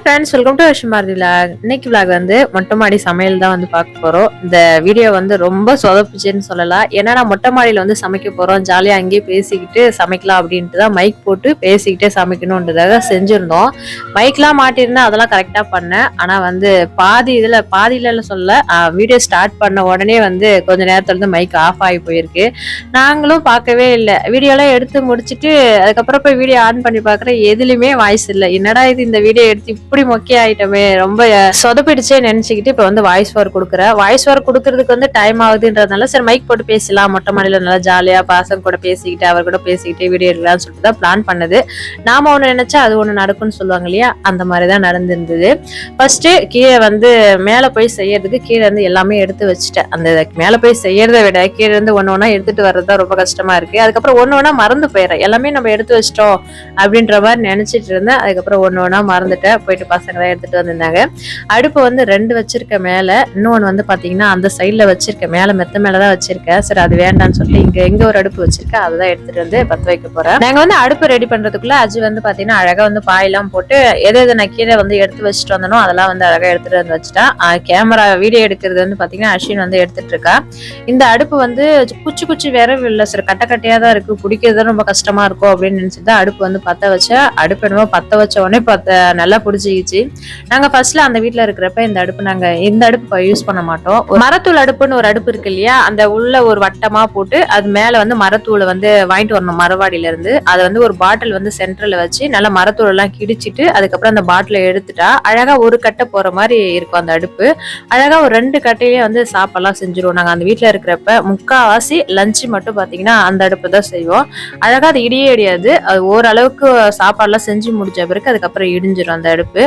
Hi friends welcome to விஷமாரதி vlog இன்னைக்கு vlog வந்து மொட்டை மாடி சமையல் தான் வந்து பார்க்க போகிறோம் இந்த வீடியோ வந்து ரொம்ப சொதப்புச்சுன்னு சொல்லலாம். ஏன்னா நான் மொட்டை மாடியில் வந்து சமைக்க போகிறோம் ஜாலியாக அங்கேயே பேசிக்கிட்டு சமைக்கலாம் அப்படின்ட்டு தான் மைக் போட்டு பேசிக்கிட்டே சமைக்கணுன்றதாக செஞ்சுருந்தோம். மைக்லாம் மாட்டியிருந்தா அதெல்லாம் கரெக்டாக பண்ணேன். ஆனால் வந்து பாதி இதில் பாதியில சொல்ல வீடியோ ஸ்டார்ட் பண்ண உடனே வந்து கொஞ்ச நேரத்தில் இருந்து மைக் ஆஃப் ஆகி போயிருக்கு. நாங்களும் பார்க்கவே இல்லை. வீடியோலாம் எடுத்து முடிச்சுட்டு அதுக்கப்புறம் போய் வீடியோ ஆன் பண்ணி பார்க்குறேன். எதுலேயுமே வாய்ஸ் இல்லை. என்னடா இது இந்த வீடியோ எடுத்து இப்படி முக்கிய ஆயிட்டமே ரொம்ப சொதப்பிடிச்சே நினைச்சுக்கிட்டு இப்போ வந்து வாய்ஸ் ஓவர் கொடுக்குறேன் வாய்ஸ் ஓவர் கொடுக்கறதுக்கு வந்து டைம் ஆகுதுன்றதுனால சரி மைக் போட்டு பேசலாம். மொட்டை மாடியில நல்லா ஜாலியா பாசம் கூட பேசிக்கிட்டு அவர் கூட பேசிக்கிட்டு வீடியோ எடுக்கலாம்னு சொல்லிட்டு தான் பிளான் பண்ணது. நாம ஒண்ணு நினைச்சா அது ஒண்ணு நடக்கும்னு சொல்லுவாங்க இல்லையா? அந்த மாதிரி தான் நடந்திருந்தது. ஃபர்ஸ்ட் கீழே வந்து மேல போய் செய்யறதுக்கு கீழே இருந்து எல்லாமே எடுத்து வச்சுட்டேன். அந்த மேல போய் செய்யறதை விட கீழே இருந்து ஒண்ணு ஒண்ணா எடுத்துட்டு வர்றது தான் ரொம்ப கஷ்டமா இருக்கு. அதுக்கப்புறம் ஒன்று ஒன்றா மறந்து போயிடுறேன். எல்லாமே நம்ம எடுத்து வச்சிட்டோம் அப்படின்ற மாதிரி நினைச்சிட்டு இருந்தேன். அதுக்கப்புறம் ஒன்று ஒன்றா மறந்துட்டேன். போயிட்டு பசங்க தான் எடுத்துட்டு வந்திருந்தாங்க. அடுப்பு வந்து ரெண்டு வச்சிருக்க மேல இன்னொன்னு வந்து பாத்தீங்கன்னா அந்த சைட்ல வச்சிருக்கேன் மேல மெத்த மேலதான் வச்சிருக்கேன் சரி அது வேண்டாம்னு சொல்லிட்டு இங்க எங்க ஒரு அடுப்பு வச்சிருக்கேன். அதுதான் எடுத்துட்டு வந்து பத்த வைக்க போறேன். நாங்க வந்து அடுப்பு ரெடி பண்றதுக்குள்ள அஜி வந்து பாத்தீங்கன்னா அழகா வந்து பாயெல்லாம் போட்டு எதை எது நான் கீழே வந்து எடுத்து வச்சுட்டு வந்தனோ அதெல்லாம் வந்து அழகா எடுத்துட்டு வந்து வச்சுட்டேன் கேமரா வீடியோ எடுக்கிறது வந்து பாத்தீங்கன்னா அஸ்வின் வந்து எடுத்துட்டு இருக்கா. இந்த அடுப்பு வந்து குச்சி குச்சி விரவு இல்லை சார் கட்ட கட்டையா தான் இருக்கு. பிடிக்கிறது ரொம்ப கஷ்டமா இருக்கும் அப்படின்னு நினைச்சிட்டு தான் அடுப்பு வந்து பத்த வச்சேன். அடுப்பு என்னமோ பத்த வச்ச உடனே பத்த நல்லா பிடிச்சி பிடிச்சிக்கிச்சு நாங்க ஃபர்ஸ்ட்ல அந்த வீட்டில் இருக்கிறப்ப இந்த அடுப்பு நாங்க இந்த அடுப்பு யூஸ் பண்ண மாட்டோம். ஒரு மரத்தூள் அடுப்புன்னு ஒரு அடுப்பு இருக்கு இல்லையா? அந்த உள்ள ஒரு வட்டமா போட்டு அது மேல வந்து மரத்தூளை வந்து வாங்கிட்டு வரணும் மரவாடியில இருந்து. அதை வந்து ஒரு பாட்டில் வந்து சென்டரில் வச்சு நல்லா மரத்தூள் எல்லாம் கிடிச்சிட்டு அதுக்கப்புறம் அந்த பாட்டிலை எடுத்துட்டா அழகா ஒரு கட்டை போற மாதிரி இருக்கும் அந்த அடுப்பு. அழகா ஒரு ரெண்டு கட்டையிலே வந்து சாப்பாடுலாம் செஞ்சுருவோம். நாங்க அந்த வீட்டில் இருக்கிறப்ப முக்காவாசி லஞ்சு மட்டும் பாத்தீங்கன்னா அந்த அடுப்பு தான் செய்வோம். அழகா அது இடியே இடியாது. அது ஓரளவுக்கு சாப்பாடுலாம் செஞ்சு முடிச்ச பிறகு அதுக்கப்புறம் இடிஞ்சிடும் அந்த அடுப்பு.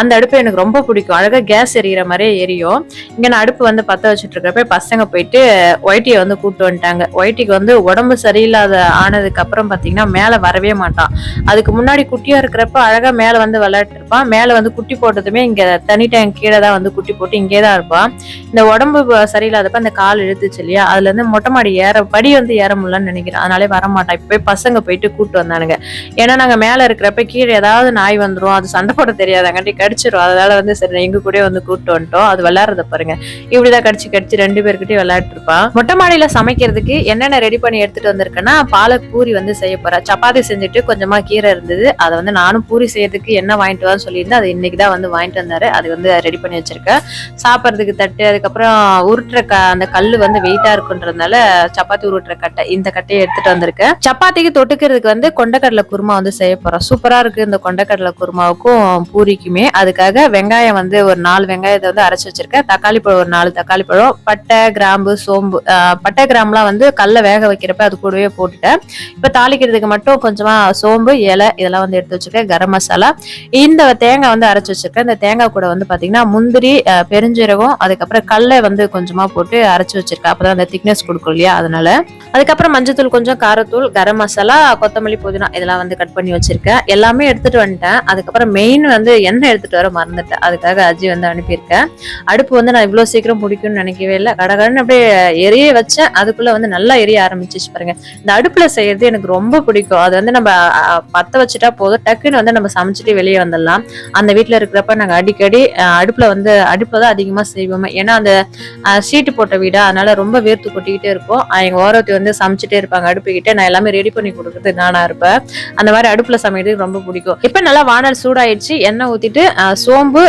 அந்த அடுப்பு எனக்கு ரொம்ப பிடிக்கும். அழகா கேஸ் எரியிற மாதிரியே எரியும். இங்க நான் அடுப்பு வந்து பத்த வச்சுட்டு இருக்கிறப்ப பசங்க போயிட்டு ஒயிட்டியை வந்து கூப்பிட்டு வந்துட்டாங்க. ஒயிட்டிக்கு வந்து உடம்பு சரியில்லாத ஆனதுக்கு அப்புறம் பாத்தீங்கன்னா மேல வரவே மாட்டான். அதுக்கு முன்னாடி குட்டியா இருக்கிறப்ப அழகா மேல வந்து விளையாட்டுருப்பான் இருப்பான் வந்து குட்டி போட்டதுமே இங்க தனி டேங்க் கீழே தான் வந்து குட்டி போட்டு இங்கே தான் இருப்பான். இந்த உடம்பு சரியில்லாதப்ப அந்த கால் இழுத்துச்சு இல்லையா? அதுல இருந்து மொட்டை மாடி ஏற படி வந்து ஏற முடியலன்னு நினைக்கிறேன். அதனாலே வர இப்போ போய் பசங்க போயிட்டு கூப்பிட்டு வந்தானுங்க. ஏன்னா நாங்க மேல இருக்கிறப்ப கீழே ஏதாவது நாய் வந்துடும் அது சண்டை போட தெரியாதங்காட்டி கடிச்சிடும் அதனால வந்து சரி எங்க கூட வந்து கூப்பிட்டு வந்துட்டோம். அது விளையாடுறத பாருங்க. இப்படிதான் கடிச்சு கடிச்சு ரெண்டு பேர்கிட்டயும் விளையாட்டு இருப்பான் மொட்டை மாடியில சமைக்கிறதுக்கு என்னென்ன ரெடி பண்ணி எடுத்துட்டு வந்திருக்கேன்னா பாலக் பூரி வந்து செய்ய போறேன் சப்பாத்தி செஞ்சுட்டு கொஞ்சமா கீரை இருந்தது. அதை வந்து நானும் பூரி செய்யறதுக்கு என்ன வாங்கிட்டு வரேன்னு சொல்லியிருந்தேன். அது இன்னைக்கு தான் வந்து வாங்கிட்டு வந்தாரு. அது வந்து ரெடி பண்ணி வச்சிருக்கேன். சாப்பிட்றதுக்கு தட்டு அதுக்கப்புறம் உருட்டுற க அந்த கல் வந்து வெயிட்டா இருக்குன்றதுனால சப்பாத்தி உருட்டுற கட்டை இந்த கட்டையை எடுத்துட்டு வந்திருக்கேன். சப்பாத்திக்கு தொட்டுக்கிறதுக்கு வந்து கொண்டக்கடலை குருமா வந்து செய்ய போறோம். சூப்பரா இருக்கு இந்த கொண்டக்கடலை குருமாவுக்கும் பூரி பூரிக்குமே அதுக்காக வெங்காயம் வந்து ஒரு நாலு வெங்காயத்தை வந்து அரைச்சி வச்சிருக்கேன். தக்காளி பழம் ஒரு நாலு தக்காளி பழம் பட்டை கிராம்பு சோம்பு பட்டை கிராம்புலாம் வந்து கல்ல வேக வைக்கிறப்ப அது கூடவே போட்டுட்டேன். இப்போ தாளிக்கிறதுக்கு மட்டும் கொஞ்சமா சோம்பு இலை இதெல்லாம் வந்து எடுத்து வச்சிருக்கேன் கரம் மசாலா. இந்த தேங்காய் வந்து அரைச்சி வச்சிருக்கேன். இந்த தேங்காய் கூட வந்து பாத்தீங்கன்னா முந்திரி பெருஞ்சீரகம் அதுக்கப்புறம் கடலை வந்து கொஞ்சமா போட்டு அரைச்சி வச்சிருக்கேன். அப்பதான் அந்த திக்னஸ் கொடுக்கும் இல்லையா? அதனால. அதுக்கப்புறம் மஞ்சத்தூள் கொஞ்சம் காரத்தூள் கரம் மசாலா கொத்தமல்லி புதினா இதெல்லாம் வந்து கட் பண்ணி வச்சிருக்கேன். எல்லாமே எடுத்துட்டு வந்துட்டேன். அதுக்கப்புறம் மெயின் வந்து எண்ணெய் எடுத்துட்டு வர மறந்துட்டேன். அதுக்காக அஜி வந்து அனுப்பியிருக்கேன். அடுப்பு வந்து நான் இவ்வளவு சீக்கிரம் பிடிக்கும்னு நினைக்கவே இல்லை. கடகடன்னு அப்படியே எரிய வச்சேன். அதுக்குள்ள வந்து நல்லா எரிய ஆரம்பிச்சிச்சு பாருங்க. இந்த அடுப்புல செய்யறது எனக்கு ரொம்ப பிடிக்கும். அது வந்து நம்ம பற்ற பத்த வச்சுட்டா போதும். டக்குன்னு வந்து நம்ம சமைச்சிட்டு வெளியே வந்துடலாம். அந்த வீட்ல இருக்கிறப்ப நாங்க அடிக்கடி அடுப்புல வந்து அடுப்புல தான் அதிகமா செய்வோமே. ஏன்னா அந்த சீட்டு போட்ட வீடா அதனால ரொம்ப வேர்த்து கொட்டிக்கிட்டே இருக்கும். எங்கள் எங்க ஓரத்தி வந்து சமைச்சிட்டே இருப்பாங்க அடுப்பு கிட்ட. நான் எல்லாமே ரெடி பண்ணி கொடுக்குறது நானா இருப்பேன். அந்த மாதிரி அடுப்புல சமைக்கிறது ரொம்ப பிடிக்கும். இப்ப நல்லா வானல் சூடாயிடுச்சு. எண்ணெய் எண்ணெய் ஊற்றிட்டு சோம்பு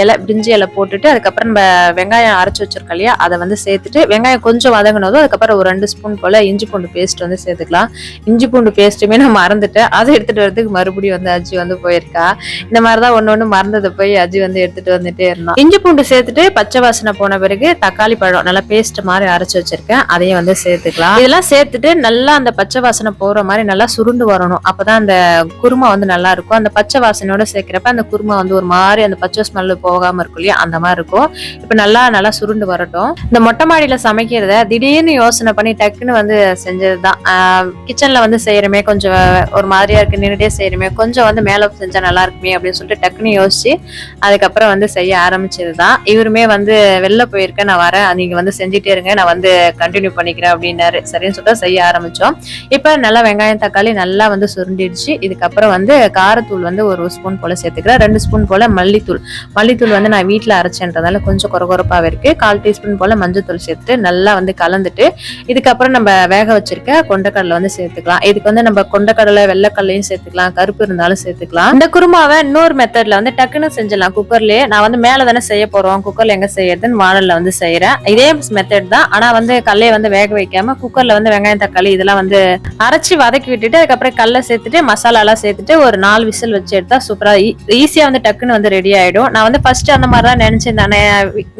இலை பிரிஞ்சி இலை போட்டுட்டு அதுக்கப்புறம் நம்ம வெங்காயம் அரைச்சி வச்சிருக்கோம் இல்லையா அதை வந்து சேர்த்துட்டு வெங்காயம் கொஞ்சம் வதங்கினதும் அதுக்கப்புறம் ஒரு ரெண்டு ஸ்பூன் போல் இஞ்சி பூண்டு பேஸ்ட் வந்து சேர்த்துக்கலாம். இஞ்சி பூண்டு பேஸ்ட்டுமே நான் மறந்துட்டேன். அதை எடுத்துகிட்டு வரதுக்கு மறுபடியும் வந்து அஜி வந்து போயிருக்கா. இந்த மாதிரி தான் ஒன்று ஒன்று மறந்ததை போய் அஜி வந்து எடுத்துகிட்டு வந்துட்டே இருந்தான். இஞ்சி பூண்டு சேர்த்துட்டு பச்சை வாசனை போன பிறகு தக்காளி பழம் நல்லா பேஸ்ட் மாதிரி அரைச்சி வச்சிருக்கேன். அதையும் வந்து சேர்த்துக்கலாம். இதெல்லாம் சேர்த்துட்டு நல்லா அந்த பச்சை வாசனை போகிற மாதிரி நல்லா சுருண்டு வரணும். அப்போ தான் அந்த குருமா வந்து நல்லா இருக்கும். அந்த பச்சை வாசனையோட சேர்க்கிறப்ப அந்த குருமா வந்து ஒரு மாதிரி அந்த பச்சை ஸ்மெல்லு போகாம இருக்கும் இல்லையா? அந்த மாதிரி இருக்கும். இப்போ நல்லா நல்லா சுருண்டு வரட்டும். இந்த மொட்டை மாடியில் சமைக்கிறத திடீர்னு யோசனை பண்ணி டக்குன்னு வந்து செஞ்சது தான் கிச்சனில் வந்து செய்யறமே கொஞ்சம் ஒரு மாதிரியா இருக்கு. நின்றுட்டே செய்யறமே. கொஞ்சம் வந்து மேலே செஞ்சால் நல்லா இருக்குமே அப்படின்னு சொல்லிட்டு டக்குன்னு யோசிச்சு அதுக்கப்புறம் வந்து செய்ய ஆரம்பிச்சது தான் இவருமே வந்து வெளில போயிருக்கேன் நான் வரேன். நீங்கள் வந்து செஞ்சுட்டே இருங்க. நான் வந்து கண்டினியூ பண்ணிக்கிறேன் அப்படின்னாரு. சரின்னு சொல்லிட்டு செய்ய ஆரம்பித்தோம் இப்போ நல்லா வெங்காயம் தக்காளி நல்லா வந்து சுருண்டிடுச்சு. இதுக்கப்புறம் வந்து காரத்தூள் வந்து ஒரு ஸ்பூன் போல சேர்த்துக்கிறேன். ரெண்டு ஸ்பூன் போல மல்லித்தூள். மல்லித்தூள் வந்து நான் வீட்டில் அரைச்சேன்றதால கொஞ்சம் குறகுறப்பாகவே இருக்கு. கால் டீஸ்பூன் போல மஞ்சத்தூள் சேர்த்துட்டு நல்லா வந்து கலந்துட்டு இதுக்கப்புறம் நம்ம வேக வச்சிருக்க கொண்டக்கடலை வந்து சேர்த்துக்கலாம். இதுக்கு வந்து நம்ம கொண்டக்கடலை வெள்ளைக்கல்லையும் சேர்த்துக்கலாம். கருப்பு இருந்தாலும் சேர்த்துக்கலாம். இந்த குருமாவை இன்னொரு மெத்தட்ல வந்து டக்குன்னு செஞ்சிடலாம். குக்கர்லயே நான் வந்து மேலே தானே செய்ய போறோம். குக்கர்ல எங்க செய்யறதுன்னு வாழலில் வந்து செய்யறேன் இதே மெத்தட் தான். ஆனா வந்து கல்லையை வந்து வேக வைக்காம குக்கர்ல வந்து வெங்காயம் தக்காளி இதெல்லாம் வந்து அரைச்சி வதக்கி விட்டுட்டு அதுக்கப்புறம் கல்லை சேர்த்துட்டு மசாலாலாம் சேர்த்துட்டு ஒரு நாலு விசில் வச்சு எடுத்தா சூப்பரா ஈஸியா வந்து டக்குன்னு வந்து ரெடி ஆயிடும். நான் வந்து ஃபர்ஸ்ட் அந்த மாதிரி தான் நினைச்சேன்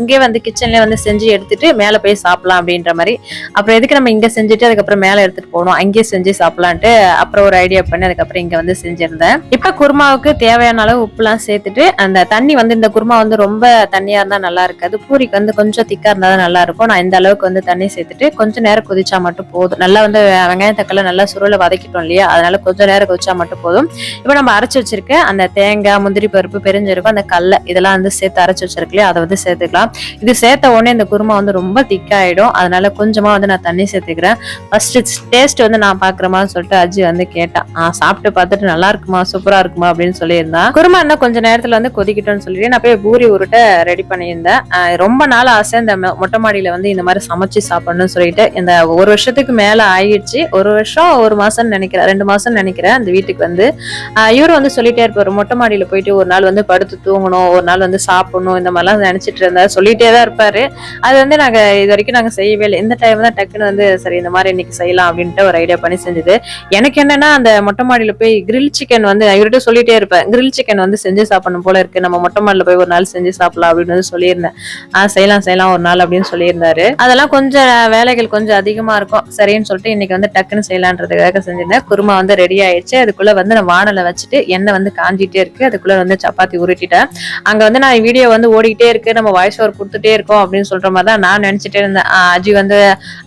இங்கே வந்து கிச்சன்ல வந்து செஞ்சு எடுத்துட்டு மேல போய் சாப்பிடலாம் அப்படின்ற மாதிரி. அப்புறம் எதுக்கு நம்ம இங்க செஞ்சுட்டு அதுக்கப்புறம் மேல எடுத்துட்டு போகணும்? அங்கேயே செஞ்சு சாப்பிடலான்ட்டு அப்புறம் ஒரு ஐடியா பண்ணி அதுக்கப்புறம் இங்க வந்து செஞ்சிருந்தேன். இப்ப குருமாவுக்கு தேவையான அளவு உப்புலாம் சேர்த்துட்டு அந்த தண்ணி வந்து இந்த குருமா வந்து ரொம்ப தண்ணியா இருந்தா நல்லா இருக்காது. பூரிக்கு வந்து கொஞ்சம் திக்கா இருந்தா தான் நல்லா இருக்கும். நான் இந்த அளவுக்கு வந்து தண்ணி சேர்த்துட்டு கொஞ்சம் நேரம் கொதிச்சா மட்டும் போதும். நல்லா வந்து வெங்காயம் தக்காளி நல்லா சுருளை வதக்கிட்டோம் இல்லையா? அதனால கொஞ்சம் நேரம் கொதிச்சா மட்டும் போதும். இப்போ நம்ம அரைச்சு வச்சிருக்க அந்த தேங்காய் முந்திரி பருப்பு பெருஞ்சீரகம் அந்த கல்லை இதெல்லாம் வந்து சேர்த்து அரைச்சு வச்சிருக்கலையே அதை வந்து சேர்த்துக்கலாம். இது சேர்த்த உடனே இந்த குருமா வந்து ரொம்ப திக்காயிடும். அதனால கொஞ்சமா வந்து நான் தண்ணி சேர்த்துக்கிறேன். ஃபர்ஸ்ட் டேஸ்ட் வந்து நான் பாக்குறமான்னு சொல்லிட்டு அஜி வந்து கேட்டான் ஆ சாப்பிட்டு பார்த்துட்டு நல்லா இருக்குமா? சூப்பரா இருக்குமா? அப்படின்னு சொல்லியிருந்தான் குருமா இன்னும் கொஞ்ச நேரத்துல வந்து கொதிக்கிட்டோம்னு சொல்லிட்டு நான் போய் பூரி உருட்டை ரெடி பண்ணியிருந்தேன். ரொம்ப நாள் ஆசை இந்த மொட்டை மாடியில வந்து இந்த மாதிரி சமைச்சு சாப்பிடணும்னு சொல்லிட்டு இந்த ஒரு வருஷத்துக்கு மேல ஆயிடுச்சு. ஒரு வருஷம் ஒரு மாதம்னு நினைக்கிறேன் ரெண்டு மாசம் நினைக்கிறேன் அந்த வீட்டுக்கு வந்து. ஆஹ் இவரு வந்து சொல்லிட்டே இருப்பாரு மொட்டை மாடியில போயிட்டு ஒரு நாள் வந்து படுத்து தூங்கணும் ஒரு நாள் வந்து சாப்பிடணும் இந்த மாதிரிலாம் நினைச்சிட்டு இருந்தாரு சொல்லிட்டே தான் இருப்பாரு. அது வந்து நாங்க இது வரைக்கும் நாங்க செய்யவே இல்லை. இந்த டைம் தான் டக்குன்னு வந்து சரி இந்த மாதிரி இன்னைக்கு செய்யலாம் அப்படின்ட்டு ஒரு ஐடியா பண்ணி செஞ்சது. எனக்கு என்னன்னா அந்த மொட்டை மாடியில போய் கிரில் சிக்கன் வந்து இவர்கிட்ட சொல்லிட்டே இருப்பேன். கிரில் சிக்கன் வந்து செஞ்சு சாப்பிடணும் போல இருக்கு. நம்ம மொட்டை மாடியில போய் ஒரு நாள் செஞ்சு சாப்பிடலாம் அப்படின்னு வந்து சொல்லியிருந்தேன். ஆ செய்யலாம் செய்யலாம் ஒரு நாள் அப்படின்னு சொல்லியிருந்தாரு. அதெல்லாம் கொஞ்சம் வேலைகள் கொஞ்சம் அதிகமா இருக்கும். சரின்னு சொல்லிட்டு இன்னைக்கு வந்து டக்குன்னு செய்யலான்றதுக்காக செஞ்சிருந்தேன். குருமா வந்து ரெடி ஆயிடுச்சு. அதுக்குள்ள வந்து நான் வானலை வச்சுட்டு எண்ணெய் வந்து காஞ்சிட்டே இருக்கு. அதுக்குள்ள வந்து சப்பாத்தி உருட்டிட்டேன். அங்க வந்து நான் வீடியோ வந்து ஓடிக்கிட்டே இருக்கு. நம்ம வாய்ஸ் ஓவர் கொடுத்துட்டே இருக்கோம் அப்படின்னு சொல்ற மாதிரி தான் நான் நினைச்சிட்டே இருந்தேன். அஜி வந்து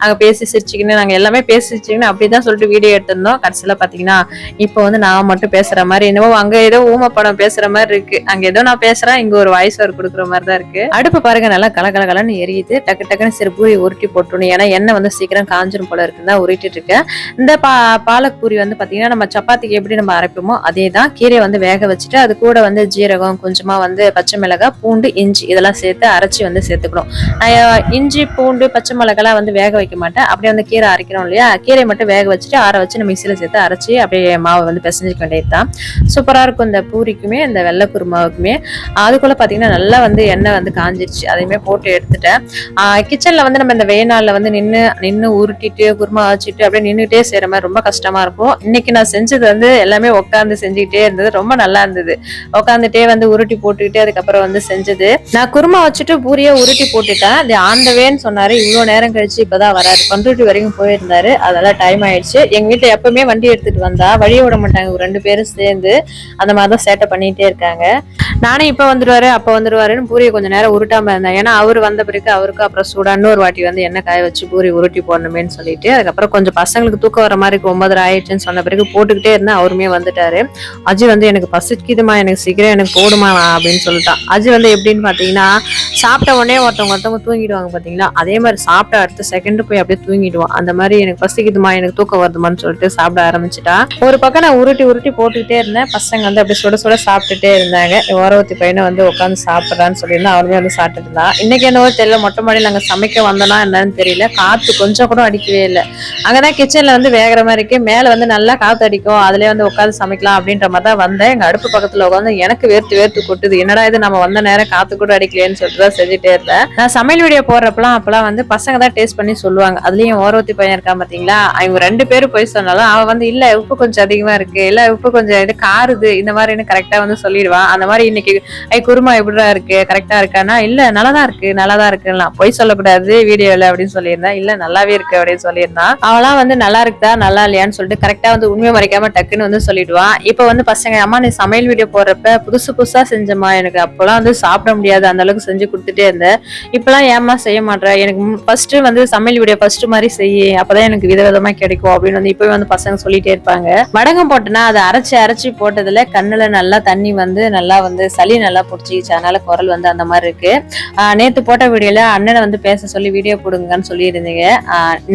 அங்க பேசி சிரிச்சிக்கின்னு நாங்க எல்லாமே பேசி சிரிச்சுக்கின்னு அப்படிதான் சொல்லிட்டு வீடியோ எடுத்திருந்தோம். கடைசியில பாத்தீங்கன்னா இப்போ வந்து நான் மட்டும் பேசுற மாதிரி என்னவோ அங்க ஏதோ ஊம படம் பேசுற மாதிரி இருக்கு. அங்க ஏதோ நான் பேசுறேன் இங்க ஒரு வாய்ஸ் ஓவர் கொடுக்குற மாதிரி தான் இருக்கு. அடுப்பு பாருங்க நல்லா கல எரியுது. டக்கு டக்குன்னு சரி பூரி உருட்டி போட்டுணும் ஏன்னா எண்ணெய் வந்து சீக்கிரம் காஞ்சிரும் போல இருக்குன்னு தான் உருட்டிட்டு இருக்கேன். இந்த பா பாலக் பூரி வந்து பாத்தீங்கன்னா நம்ம சப்பாத்திக்கு எப்படி நம்ம அரைப்போமோ அதே தான் கீரையை வந்து வேக வச்சுட்டு அது கூட வந்து ஜீரகம் கொஞ்சமா வந்து பச்சை மிளகாய் பூண்டு இஞ்சி இதெல்லாம் சேர்த்து அரைச்சி வந்து சேர்த்துக்கணும் நான் இஞ்சி பூண்டு பச்சை மிளகாலாம் வந்து வேக வைக்க மாட்டேன். அப்படியே வந்து கீரை அரைக்கிறோம் இல்லையா? கீரை மட்டும் வேக வச்சுட்டு ஆற வச்சு நம்ம மிக்சியில சேர்த்து அரைச்சி அப்படியே மாவை வந்து பிசைஞ்சிக்க வேண்டியது தான் சூப்பரா இருக்கும் இந்த பூரிக்குமே இந்த வெள்ளை குருமாவுக்குமே. அதுக்குள்ள பாத்தீங்கன்னா நல்லா வந்து எண்ணெய் வந்து காஞ்சிருச்சு. அதையுமே போட்டு எடுத்துட்டேன். கிச்சன்ல வந்து நம்ம இந்த வெயில் நாளில் வந்து நின்று நின்று உருட்டிட்டு குருமா வச்சுட்டு அப்படியே நின்றுட்டே செய்யற மாதிரி ரொம்ப கஷ்டமா இருக்கும். இன்னைக்கு நான் செஞ்சது வந்து எல்லாமே உட்காந்து செஞ்சுக்கிட்டே இருந்தது. ரொம்ப நல்லா இருந்தது. உட்காந்துட்டே வந்து உருட்டி போட்டுக்கிட்டு அதுக்கப்புறம் வந்து செஞ்சது. நான் குருமா வச்சுட்டு பூரியை உருட்டி போட்டுட்டேன். அது ஆண்டவேன்னு சொன்னாரு. இவ்வளவு நேரம் கழிச்சு இப்பதான் வராரு. பண்ருட்டி வரைக்கும் போயிருந்தாரு. அதெல்லாம் டைம் ஆயிடுச்சு. எங்க வீட்டுல எப்பவுமே வண்டி எடுத்துட்டு வந்தா வழியை விட மாட்டாங்க. ரெண்டு பேரும் சேர்ந்து அந்த மாதிரி தான் சேட்டை பண்ணிட்டே இருக்காங்க. நானே இப்போ வந்துடுவாரு அப்போ வந்துடுவாருன்னு பூரியை கொஞ்ச நேரம் உருட்டாமல் இருந்தேன் ஏன்னா அவர் வந்த பிறகு அவருக்கு அப்புறம் சூடான்னு இன்னொரு வாட்டி வந்து எண்ணெய் காய வச்சு பூரி உருட்டி போடணுமேன்னு சொல்லிட்டு அதுக்கப்புறம் கொஞ்சம் பசங்களுக்கு தூக்கம் வர மாதிரி ஒன்பதரை ஆயிடுச்சுன்னு சொன்ன பிறகு போட்டுக்கிட்டே இருந்தேன் அவருமே வந்துட்டாரு. அஜி வந்து எனக்கு பசிக்குதுமா எனக்கு சீக்கிரம் எனக்கு போடுமா அப்படின்னு சொல்லிட்டான். அஜி வந்து எப்படின்னு பார்த்தீங்கன்னா சாப்பிட்ட உடனே ஒருத்தவங்க ஒருத்தவங்க தூங்கிடுவாங்க பார்த்தீங்களா அதே மாதிரி சாப்பிட்ட அடுத்த செகண்ட் போய் அப்படியே தூங்கிடுவான். அந்த மாதிரி எனக்கு பசிக்குதுமா எனக்கு தூக்கம் வருதுமான்னு சொல்லிட்டு சாப்பிட ஆரம்பிச்சிட்டா ஒரு பக்கம் நான் உருட்டி உருட்டி போட்டுக்கிட்டே இருந்தேன். பசங்க வந்து அப்படியே சுட சுட சாப்பிட்டுட்டே இருந்தாங்க. ஓரவத்தி பையனை வந்து உட்காந்து சாப்பிட்றான்னு சொல்லியிருந்தா அவனுமே வந்து சாப்பிட்டு இருந்தான் இன்னைக்கு என்னவோ தெரியல மொட்டை மாடியில் நாங்கள் சமைக்க வந்தோம்னா என்னன்னு தெரியல. காற்று கொஞ்சம் கூட அடிக்கவே இல்லை. அங்கதான் கிச்சன்ல வந்து வேகிற மாதிரி இருக்கு. மேலே வந்து நல்லா காத்து அடிக்கும். அதுலயே வந்து உட்காந்து சமைக்கலாம் அப்படின்ற மாதிரி தான் வந்தேன். எங்க அடுப்பு பக்கத்துல உட்காந்து எனக்கு வேர்த்து வேர்த்து கொட்டுது. என்னடா இது நம்ம வந்த நேரம் காத்து கூட அடிக்கலையேன்னு சொல்லிட்டு தான் செஞ்சுட்டே இருந்தேன். நான் சமையல் வீடியோ போடுறப்பலாம் அப்பெல்லாம் வந்து பசங்க தான் டேஸ்ட் பண்ணி சொல்லுவாங்க. அதுலயும் ஓரவத்தி பையன் இருக்கான் பாத்தீங்களா? அவங்க ரெண்டு பேரும் போய் சொன்னாலும் அவன் வந்து இல்ல உப்பு கொஞ்சம் அதிகமா இருக்கு. இல்ல உப்பு கொஞ்சம் இது காருது. இந்த மாதிரி கரெக்டா வந்து சொல்லிடுவான். அந்த மாதிரி இன்னைக்கு ஐ குருமா எப்படிடா இருக்கு? கரெக்டா இருக்கானா? இல்ல நல்லாதான் இருக்கு நல்லாதான் இருக்குலாம் பொய் சொல்லக்கூடாது வீடியோல அப்படின்னு சொல்லியிருந்தேன். இல்ல நல்லாவே இருக்கு அப்படின்னு சொல்லியிருந்தான். அவளாம் வந்து நல்லா இருக்குதா நல்லா இல்லையான்னு சொல்லிட்டு கரெக்டா வந்து உண்மை மறைக்காம டக்குன்னு வந்து சொல்லிடுவான் இப்ப வந்து பசங்க அம்மா நீ சமையல் வீடியோ போடுறப்ப புதுசு புதுசா செஞ்சம்மா எனக்கு அப்பெல்லாம் வந்து சாப்பிட முடியாது அந்த அளவுக்கு செஞ்சு கொடுத்துட்டே இருந்தேன். இப்பெல்லாம் ஏமா செய்ய மாட்டேன் எனக்கு ஃபர்ஸ்ட் வந்து சமையல் வீடியோ ஃபர்ஸ்ட் மாதிரி செய்ய அப்பதான் எனக்கு விதவிதமா கிடைக்கும் அப்படின்னு வந்து இப்பவே வந்து பசங்க சொல்லிட்டே இருப்பாங்க. வடகம் போட்டேன்னா அதை அரைச்சு அரைச்சு போட்டதுல கண்ணுல நல்லா தண்ணி வந்து நல்லா வந்து சளி நல்லா பிடிச்சிச்சு அதனால குரல் வந்து அந்த மாதிரி இருக்கு. நேற்று போட்ட வீடியோல அண்ணனை வந்து பேச சொல்லி வீடியோ போடுங்கன்னு சொல்லியிருந்தீங்க.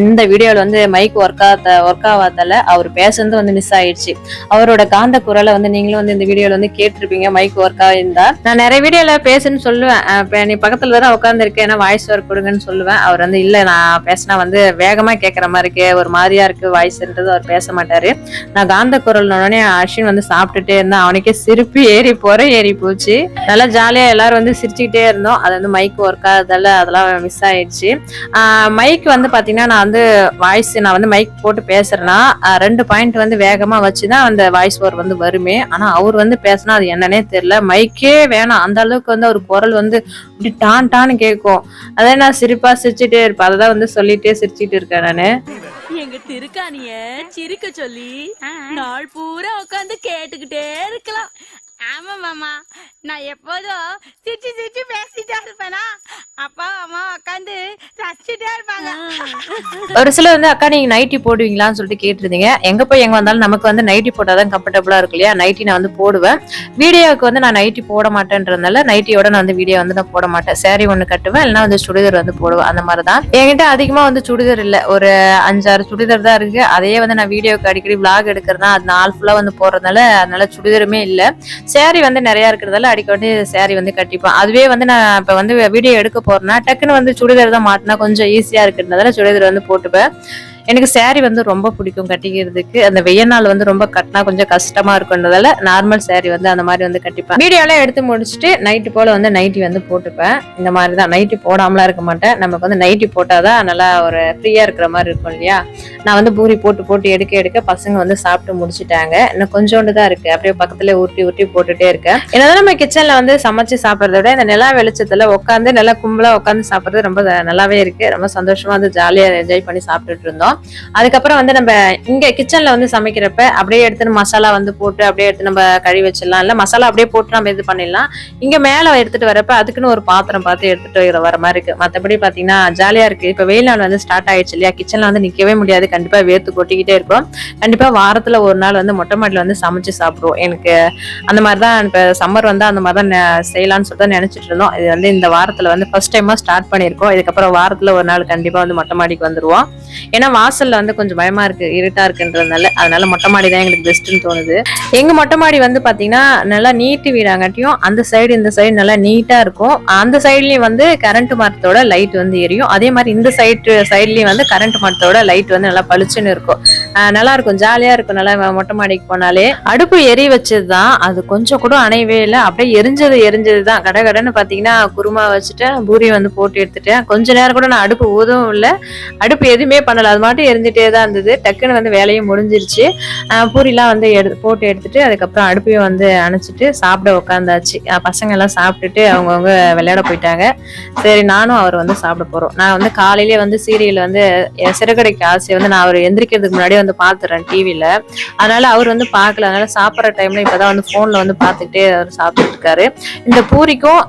இந்த வீடியோவில் வந்து மைக் ஒர்க் ஆகாத ஒர்க் ஆகாதால அவர் பேசுறது வந்து மிஸ் ஆயிடுச்சு. அவரோட காந்த குரலை வந்து நீங்களும் வந்து இந்த வீடியோவில் வந்து கேட்டிருப்பீங்க மைக் ஒர்க் ஆகிருந்தா நான் நிறைய வீடியோல பேசுன்னு சொல்லுவேன். நீ பக்கத்தில் தான் உட்காந்துருக்கேன் ஏன்னா வாய்ஸ் ஒர்க் கொடுங்கன்னு சொல்லுவேன். அவர் வந்து இல்லை நான் பேசினா வந்து வேகமாக கேட்குற மாதிரி இருக்கு. ஒரு மாதிரியா இருக்கு வாய்ஸ்ன்றது அவர் பேச மாட்டாரு. நான் காந்த குரல் உடனே அஸ்வின் வந்து சாப்பிட்டுட்டே இருந்தேன் அவனுக்கே சிரிப்பு ஏறி போற ஏறி போச்சு. நல்லா ஜாலியா எல்லாரும் வந்து சிரிச்சுக்கிட்டே இருந்தோம். அது வந்து மைக் ஒர்க் ஆகிறதால அதெல்லாம் மிஸ் ஆயிடுச்சு. மைக் வந்து பாத்தீங்கன்னா நான் வந்து வாய்ஸ் நான் வந்து மைக் போட்டு பேசுறேன்னா ரெண்டு பாயிண்ட் வந்து வேகமா வச்சுதான் அந்த வாய்ஸ் ஓவர் வந்து வருமே. ஆனா அவர் வந்து பேசினா அது என்னன்னே தெரியல. மைக்கே வேணாம். அந்த அளவுக்கு வந்து அவர் குரல் வந்து இப்படி டான் டான்னு கேட்கும். அதே நான் சிரிப்பா சிரிச்சுட்டே இருப்பேன். அதை தான் வந்து சொல்லிட்டே சிரிச்சுட்டு இருக்கேன் நானு. எங்க திருக்காணிய சிரிக்க சொல்லி நாள் பூரா உட்காந்து கேட்டுக்கிட்டே இருக்கலாம். ஆமா மாமா. நான் எப்போதும் சிரிச்சு சிரிச்சு பேசிட்டே இருப்பேனா? அப்பா அம்மா உட்காந்து ரசிச்சுட்டே இருப்பாங்க. ஒரு சிலர் வந்து அக்கா நீங்க நைட்டி போடுவீங்களான்னு சொல்லிட்டு கேட்டிருந்தீங்க. எங்க போய் எங்க வந்தாலும் நமக்கு வந்து நைட்டி போட்டாதான் கம்ஃபர்டபுளா இருக்கு இல்லையா? நைட்டி நான் வந்து போடுவேன். வீடியோவுக்கு வந்து நான் நைட்டி போட மாட்டேன்றதுனால நைட்டியோட நான் வந்து வீடியோ வந்து நான் போட மாட்டேன். சேரீ ஒண்ணு கட்டுவேன் இல்லைன்னா வந்து சுடிதார் வந்து போடுவேன். அந்த மாதிரி தான் என்கிட்ட அதிகமா வந்து சுடிதார் இல்ல. ஒரு அஞ்சாறு சுடிதார் தான் இருக்கு. அதையே வந்து நான் வீடியோக்கு அடிக்கடி விளாக் எடுக்கிறதா அது நாள் ஃபுல்லா வந்து போறதுனால அதனால சுடிதாருமே இல்லை. சேரீ வந்து நிறையா இருக்கிறதால அடிக்கடி சேரீ வந்து கட்டிப்பேன் அதுவே வந்து நான் இப்போ வந்து வீடியோ எடுக்க போறேன்னா டக்குன்னு வந்து சுடிதார் தான் மாட்டினா கொஞ்சம் ஈஸியாக இருக்கிறதுனால சுடிதார் வந்து போட்டுப்பேன். எனக்கு சேரீ வந்து ரொம்ப பிடிக்கும் கட்டிக்கிறதுக்கு. அந்த வெய்ய நாள் வந்து ரொம்ப கட்டினா கொஞ்சம் கஷ்டமா இருக்குன்றதால நார்மல் சேரீ வந்து அந்த மாதிரி வந்து கட்டிப்பேன். வீடியோலாம் எடுத்து முடிச்சுட்டு நைட்டு போல வந்து நைட்டி வந்து போட்டுப்பேன். இந்த மாதிரி தான் நைட்டி போடாமலாம் இருக்க மாட்டேன். நமக்கு வந்து நைட்டி போட்டாதான் நல்லா ஒரு ஃப்ரீயா இருக்கிற மாதிரி இருக்கும் இல்லையா? நான் வந்து பூரி போட்டு போட்டு எடுக்க எடுக்க பசங்க வந்து சாப்பிட்டு முடிச்சிட்டாங்க. இன்னும் கொஞ்சோண்டு தான் இருக்கு. அப்படியே பக்கத்துல உருட்டி உருட்டி போட்டுட்டே இருக்கேன். என்னதான் நம்ம கிச்சன்ல வந்து சமைச்சு சாப்பிடுறத விட இந்த நிலா வெளிச்சத்துல உட்காந்து நல்லா கும்பலா உட்காந்து சாப்பிடுறது ரொம்ப நல்லாவே இருக்கு. ரொம்ப சந்தோஷமா வந்து ஜாலியா என்ஜாய் பண்ணி சாப்பிட்டுட்டு இருந்தோம். அதுக்கப்புறம் வந்து நம்ம இங்க கிச்சன்ல வந்து சமைக்கிறப்ப அப்படியே எடுத்து மசாலா வந்து போட்டு அப்படியே எடுத்து நம்ம கழுவி வச்சிடலாம். இல்ல மசாலா அப்படியே போட்டு நம்ம இது பண்ணிடலாம். இங்க மேல எடுத்துட்டு வரப்ப அதுக்குன்னு ஒரு பாத்திரம் பார்த்து எடுத்துட்டு வர- மாதிரி இருக்கு. மத்தபடி பாத்தீங்கன்னா ஜாலியா இருக்கு. இப்ப வெயில் நாள் வந்து ஸ்டார்ட் ஆயிடுச்சு இல்லையா? கிச்சன்ல வந்து நிக்கவே முடியாது. கண்டிப்பா வேர்த்து கொட்டிக்கிட்டே இருக்கும். கண்டிப்பா வாரத்துல ஒரு நாள் வந்து மொட்டை மாடியில வந்து சமைச்சு சாப்பிடுவோம். எனக்கு அந்த மாதிரி தான் இப்போ சம்மர் வந்து அந்த மாதிரி தான் செய்யலாம்னு சொல்லிட்டு நினைச்சிட்டு இருந்தோம். இது வந்து இந்த வாரத்துல வந்து ஃபர்ஸ்ட் டைமா ஸ்டார்ட் பண்ணியிருக்கோம். இதுக்கப்புறம் வாரத்துல ஒரு நாள் கண்டிப்பா வந்து மொட்டை மாடிக்கு வந்துருவோம். ஏன்னா வாசல்ல வந்து கொஞ்சம் பயமா இருக்கு இருட்டா இருக்குன்றதுனால. அதனால மொட்டை மாடி தான் எங்களுக்கு பெஸ்ட்னு தோணுது. எங்க மொட்டை மாடி வந்து பாத்தீங்கன்னா நல்லா நீட்டு வீடாங்காட்டியும் அந்த சைடு இந்த சைடு நல்லா நீட்டா இருக்கும். அந்த சைட்லயும் வந்து கரண்ட் மரத்தோட லைட் வந்து எரியும். அதே மாதிரி இந்த சைடு சைட்லயும் வந்து கரண்ட் மரத்தோட லைட் வந்து நல்லா பளிச்சுன்னு இருக்கும். நல்லா இருக்கும் ஜாலியா இருக்கும். நல்லா மொட்டை மாடிக்கு போனாலே. அடுப்பு எரி வச்சதுதான். அது கொஞ்சம் கூட அணையவே இல்லை. அப்படியே எரிஞ்சது எரிஞ்சது தான் கட கடன்னு பாத்தீங்கன்னா குருமா வச்சுட்டேன் பூரி வந்து போட்டு எடுத்துட்டேன் கொஞ்ச நேரம் கூட நான் அடுப்பு ஊதவும் இல்லை. அடுப்பு எதுவுமே பண்ணல. அது மட்டும் எரிஞ்சிட்டே தான் இருந்தது. டக்குன்னு வந்து வேலையும் முடிஞ்சிருச்சு. பூரிலாம் வந்து எடு போட்டு எடுத்துட்டு அதுக்கப்புறம் அடுப்பையும் வந்து அணைச்சிட்டு சாப்பிட உட்காந்தாச்சு பசங்க எல்லாம் சாப்பிட்டுட்டு அவங்கவுங்க விளையாட போயிட்டாங்க. சரி நானும் அவர் வந்து சாப்பிட போறோம். நான் வந்து காலையிலேயே வந்து சீரியல் வந்து சிறுகடைக்கு ஆசை வந்து நான் அவர் எந்திரிக்கிறதுக்கு முன்னாடியே வந்து பாத்துறேன் டிவியில அதனால அவர் வந்து பார்க்கல அதனால சாப்பிட்ற டைம்ல இப்பதான் வந்து போன்ல வந்து பார்த்துக்கிட்டே அவர் சாப்பிட்டுட்டு இருக்காரு. இந்த பூரிக்கும்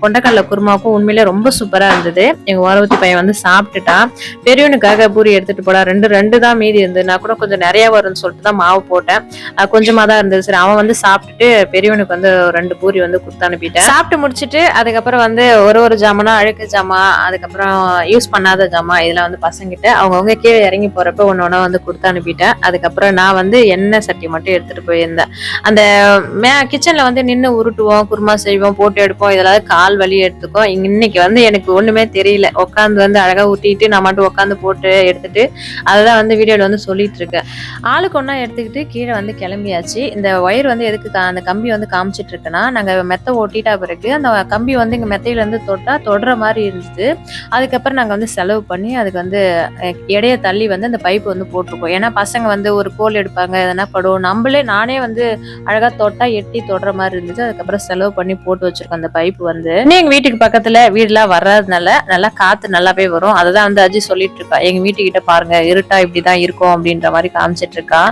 கொண்டக்கடல கொண்டக்கடலை குருமாவுக்கும் உண்மையிலே ரொம்ப சூப்பரா இருந்தது. எங்க ஓரவத்தி பையன் வந்து சாப்பிட்டுட்டான். பெரியவனுக்காக பூரி எடுத்துட்டு போடா ரெண்டு ரெண்டு தான் மீதி இருந்தது. நான் கூட கொஞ்சம் நிறைய வரும்னு சொல்லிட்டு தான் மாவு போட்டேன். கொஞ்சமாக கொஞ்சமா தான் இருந்தது. சரி அவன் வந்து சாப்பிட்டுட்டு பெரியவனுக்கு வந்து ஒரு ரெண்டு பூரி வந்து கொடுத்து அனுப்பிட்டேன். சாப்பிட்டு முடிச்சிட்டு அதுக்கப்புறம் வந்து ஒரு ஒரு ஜாமானா அழுக்கு ஜாமா அதுக்கப்புறம் யூஸ் பண்ணாத ஜாமா இதெல்லாம் வந்து பசங்கிட்ட. அவங்கவுங்க கீழே இறங்கி போறப்ப ஒன்று ஒன்றா வந்து கொடுத்து அனுப்பிட்டேன். அதுக்கப்புறம் நான் வந்து எண்ணெய் சட்டி மட்டும் எடுத்துட்டு போயிருந்தேன். அந்த மே கிச்சன்ல வந்து நின்று உருட்டுவோம் குருமா செய்வோம் போட்டு எடுப்போம் இதெல்லாம் கால் வலி எடுத்துக்கோம். இன்னைக்கு வந்து எனக்கு ஒண்ணுமே தெரியல. உட்காந்து வந்து அழகா ஊட்டிட்டு நான் மட்டும் உட்காந்து போட்டு எடுத்துட்டு அதுதான் வந்து வீடியோல வந்து சொல்லிட்டு இருக்கேன். ஆளுக்கு ஒன்றா எடுத்துக்கிட்டு கீழே வந்து கிளம்பியாச்சு. இந்த ஒயர் வந்து எதுக்கு கா- அந்த கம்பி வந்து காமிச்சிட்டு இருக்கேன்னா நாங்க மெத்த ஓட்டிட்டா பிறகு அந்த கம்பி வந்து இங்க மெத்தையில இருந்து தொட்டா தொடுற மாதிரி இருந்துச்சு அதுக்கப்புறம் நாங்க வந்து செலவு பண்ணி அதுக்கு வந்து அஹ், தள்ளி வந்து அந்த பைப் வந்து போட்டு போட்டிருக்கோம். ஏன்னா பசங்க வந்து ஒரு கோல் எடுப்பாங்க எதனா படும் நம்மளே நானே வந்து அழகா தொட்டா எட்டி தொடுற மாதிரி இருந்துச்சு. அதுக்கப்புறம் செலவு பண்ணி போட்டு வச்சிருக்கோம் அந்த பைப் வந்து. இன்னும் எங்க வீட்டுக்கு பக்கத்துல வீடுலாம் வர்றதுனால நல்லா காத்து நல்லாவே வரும். அததான் வந்து அஜி சொல்லிட்டு இருக்கா. எங்க வீட்டுக்கிட்ட பாருங்க இருட்டா இப்படிதான் இருக்கும் அப்படின்ற மாதிரி காமிச்சிட்டு இருக்கா.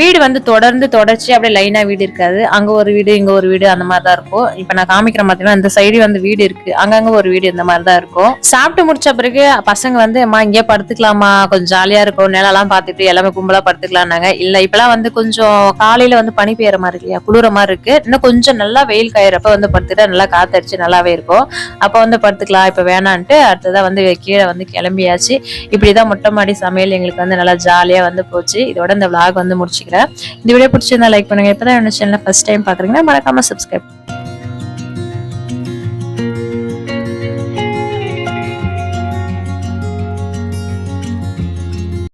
வீடு வந்து தொடர்ந்து தொடர்ச்சி அப்படியே லைனா வீடு இருக்காது. அங்க ஒரு வீடு இங்க ஒரு வீடு அந்த மாதிரி தான் இருக்கும். இப்ப நான் காமிக்கிற பாத்தீங்கன்னா இந்த சைடு வந்து வீடு இருக்கு. அங்கங்க ஒரு வீடு இந்த மாதிரி தான் இருக்கும். சாப்பிட்டு முடிச்ச பிறகு பசங்க வந்து அம்மா இங்கே படுத்துக்கலாமா கொஞ்சம் ஜாலியா இருக்கும். நிலம்லாம் பார்த்துட்டு படுத்துட்டு எல்லாமே கும்பலா படுத்துக்கலாம்னாங்க. இல்ல இப்பெல்லாம் வந்து கொஞ்சம் காலையில வந்து பனி பெய்யற மாதிரி இல்லையா? குளிர மாதிரி இருக்கு. இன்னும் கொஞ்சம் நல்லா வெயில் காயறப்ப வந்து படுத்துட்டா நல்லா காத்தடிச்சு நல்லாவே இருக்கும். அப்ப வந்து படுத்துக்கலாம் இப்ப வேணான்ட்டு. அடுத்ததா வந்து கீழே வந்து கிளம்பியாச்சு. இப்படிதான் மொட்டை மாடி சமையல் எங்களுக்கு வந்து நல்லா ஜாலியா வந்து போச்சு. இதோட இந்த விளாக் வந்து முடிச்சுக்கிறேன். இந்த வீடியோ பிடிச்சிருந்தா லைக் பண்ணுங்க. இப்பதான் என்ன சேனல் ஃபர்ஸ்ட் டைம் பாக்குறீங்கன்னா மறக்காம சப்ஸ்கிரைப்